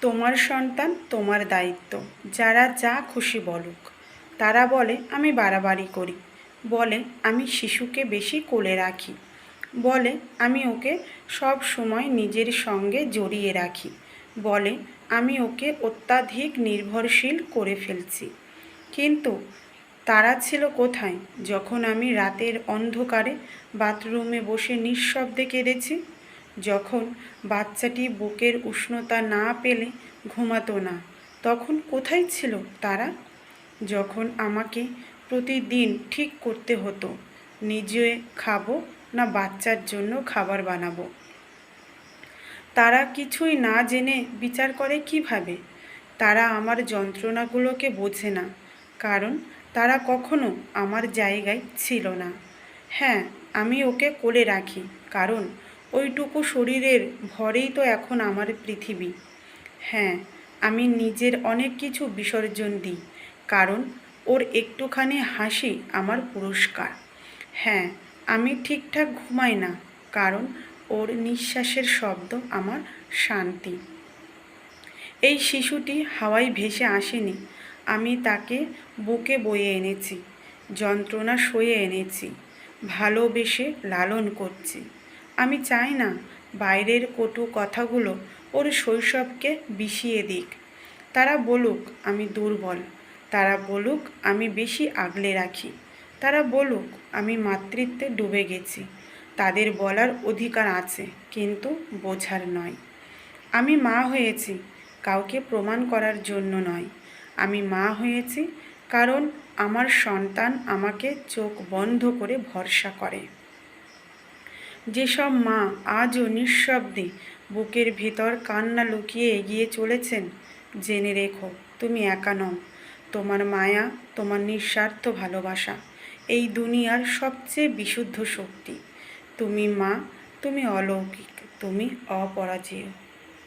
তোমার সন্তান তোমার দায়িত্ব। যারা যা খুশি বলুক। তারা বলে, আমি বাড়াবাড়ি করি। বলে, আমি শিশুকে বেশি কোলে রাখি। বলে, আমি ওকে সব সময় নিজের সঙ্গে জড়িয়ে রাখি। বলে, আমি ওকে অত্যাধিক নির্ভরশীল করে ফেলছি। কিন্তু তারা ছিল কোথায়? যখন আমি রাতের অন্ধকারে বাথরুমে বসে নিঃশব্দে কেঁদেছি যখন বাচ্চাটি বুকের উষ্ণতা না পেলে ঘুমাতো না, তখন কোথায় ছিল তারা? যখন আমাকে প্রতিদিন ঠিক করতে হতো, নিজে খাব না বাচ্চার জন্য খাবার বানাবো? তারা কিছুই না জেনে বিচার করে কীভাবে? তারা আমার যন্ত্রণাগুলোকে বোঝে না, কারণ তারা কখনো আমার জায়গায় ছিল না। হ্যাঁ আমি ওকে কোলে রাখি, কারণ ওইটুকু শরীরের ভরেই তো এখন আমার পৃথিবী। হ্যাঁ আমি নিজের অনেক কিছু বিসর্জন দিই, কারণ ওর একটুখানি হাসি আমার পুরস্কার। হ্যাঁ আমি ঠিকঠাক ঘুমাই না, কারণ ওর নিঃশ্বাসের শব্দ আমার শান্তি। এই শিশুটি হাওয়ায় ভেসে আসেনি, আমি তাকে বুকে বয়ে এনেছি, যন্ত্রণা সয়ে এনেছি, ভালোবেসে লালন করছি। আমি চাই না বাইরের কটু কথাগুলো ওর শৈশবকে বিষিয়ে দিক। তারা বলুক আমি দুর্বল, তারা বলুক আমি বেশি আগলে রাখি, তারা বলুক আমি মাতৃত্বে ডুবে গেছি। তাদের বলার অধিকার আছে, কিন্তু বোঝার নয়। আমি মা হয়েছি, কাউকে প্রমাণ করার জন্য নয়। আমি মা হয়েছি, কারণ আমার সন্তান আমাকে চোখ বন্ধ করে ভরসা করে। যেসব মা আজও নিঃশব্দে বুকের ভেতর কান্না লুকিয়ে এগিয়ে চলেছেন, জেনে রেখো, তুমি একা নও। তোমার মায়া, তোমার নিঃস্বার্থ ভালোবাসা, এই দুনিয়ার সবচেয়ে বিশুদ্ধ শক্তি। তুমি মা, তুমি অলৌকিক, তুমি অপরাজেয়।